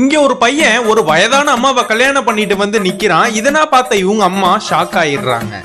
இங்க ஒரு பையன் ஒரு வயதான அம்மாவை கல்யாணம் பண்ணிட்டு வந்து நிக்கிறான். இதனா பார்த்த இவங்க அம்மா ஷாக் ஆயிடுறாங்க.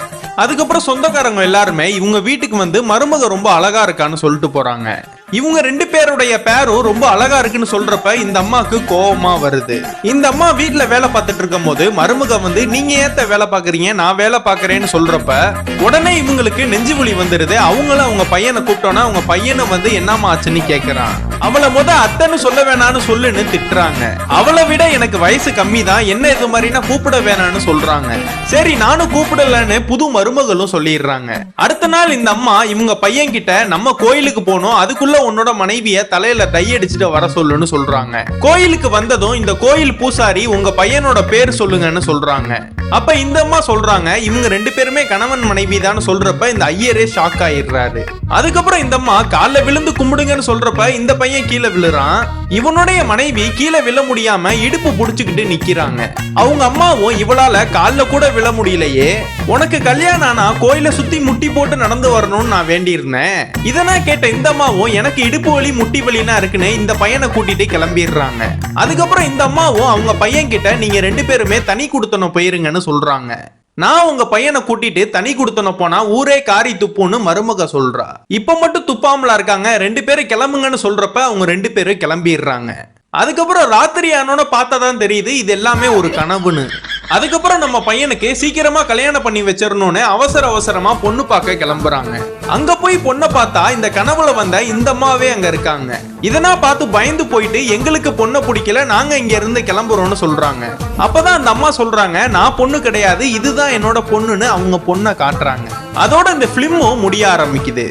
அதுக்கப்புறம் சொந்தக்காரங்க எல்லாருமே இவங்க வீட்டுக்கு வந்து மருமக ரொம்ப அழகா இருக்கான்னு சொல்லிட்டு போறாங்க. இவங்க ரெண்டு பேருடைய பேரும் ரொம்ப அழகா இருக்குன்னு சொல்றப்ப இந்த அம்மாக்கு கோபமா வருது. இந்த அம்மா வீட்டுல வேலை பார்த்துட்டு இருக்கும் போது மருமக வந்து நீங்க ஏத்த வேலை பாக்குறீங்க நான் வேலை பாக்குறேன்னு சொல்றப்ப உடனே இவங்களுக்கு நெஞ்சு வலி வந்துருது. அவங்களும் அவங்க பையனை கூப்பிட்டோன்னா அவங்க பையனை வந்து என்னம்மா ஆச்சுன்னு கேக்குறான். அவளை முத அத்தைன்னு சொல்ல வேணாம்னு சொல்லுன்னு திட்டுறாங்க. அவளை விட எனக்கு வயசு கம்மி தான் என்ன இது மாதிரினா கூப்பிட வேணாம்னு சொல்றாங்க. சரி நானும் கூப்பிடலன்னு புது மருமகளும் சொல்லிடுறாங்க. அடுத்த நாள் இந்த அம்மா இவங்க பையன் கிட்ட நம்ம கோயிலுக்கு போகணும் அதுக்குள்ள உன்னோட மனைவிய தலையில டை அடிச்சுட்டு வர சொல்லுன்னு சொல்றாங்க. கோயிலுக்கு வந்ததும் இந்த கோயில் பூசாரி உங்க பையனோட பேர் சொல்லுங்கன்னு சொல்றாங்க. அப்ப இந்த அம்மா சொல்றாங்க இவங்க ரெண்டு பேருமே கணவன் மனைவி தான் சொல்றப்ப இந்த ஐயரே ஷாக் ஆயிடுறாரு. அதுக்கப்புறம் இந்த அம்மா கால்ல விழுந்து கும்பிடுங்கன்னு சொல்றப்ப இந்த பையன் கீழே விழுறான். இவனுடைய மனைவி கீழே விழ முடியாம இடுப்பு புடிச்சுக்கிட்டு நிக்கிறாங்க. அவங்க அம்மாவும் இவளால கால்ல கூட விழ முடியலையே. உனக்கு கல்யாணம் ஆனா கோயில சுத்தி முட்டி போட்டு நடந்து வரணும்னு நான் வேண்டியிருந்தேன். இதெல்லாம் கேட்ட இந்த அம்மாவும் எனக்கு இடுப்பு வலி முட்டி வலினா இருக்குன்னு இந்த பையனை கூட்டிட்டு கிளம்பிடுறாங்க. அதுக்கப்புறம் இந்த அம்மாவும் அவங்க பையன் கிட்ட நீங்க ரெண்டு பேருமே தனி கொடுத்தன போயிருங்கன்னு சொல்றாங்க. நான் உங்க பையனை கூட்டிட்டு தனி கொடுத்தன போனா ஊரே காரி துப்புன்னு மருமக சொல்றா. இப்ப மட்டும் துப்பாமலா இருக்காங்க ரெண்டு பேரும் கிளம்புங்கன்னு சொல்றப்ப அவங்க ரெண்டு பேரும் கிளம்பிடுறாங்க. அதுக்கப்புறம் ராத்திரி ஆனோட பார்த்ததான் தெரியுது இது எல்லாமே ஒரு கனவுன்னு. அதுக்கப்புறம் நம்ம பையனுக்கு சீக்கிரமா கல்யாணம் பண்ணி வச்சிடணும்னு அவசர அவசரமா பொண்ணு பார்க்க கிளம்புறாங்க. அங்க போய் பொண்ணை பார்த்தா இந்த கனவுல வந்த இந்த அம்மாவே அங்க இருக்காங்க. இதனா பார்த்து பயந்து போயிட்டு எங்களுக்கு பொண்ணை பிடிக்கல நாங்க இங்க இருந்து கிளம்புறோம்னு சொல்றாங்க. அப்பதான் அந்த அம்மா சொல்றாங்க நான் பொண்ணு கிடையாது இதுதான் என்னோட பொண்ணுன்னு அவங்க பொண்ணை காட்டுறாங்க. அதோட இந்த பிலிமும் முடிய ஆரம்பிக்குது.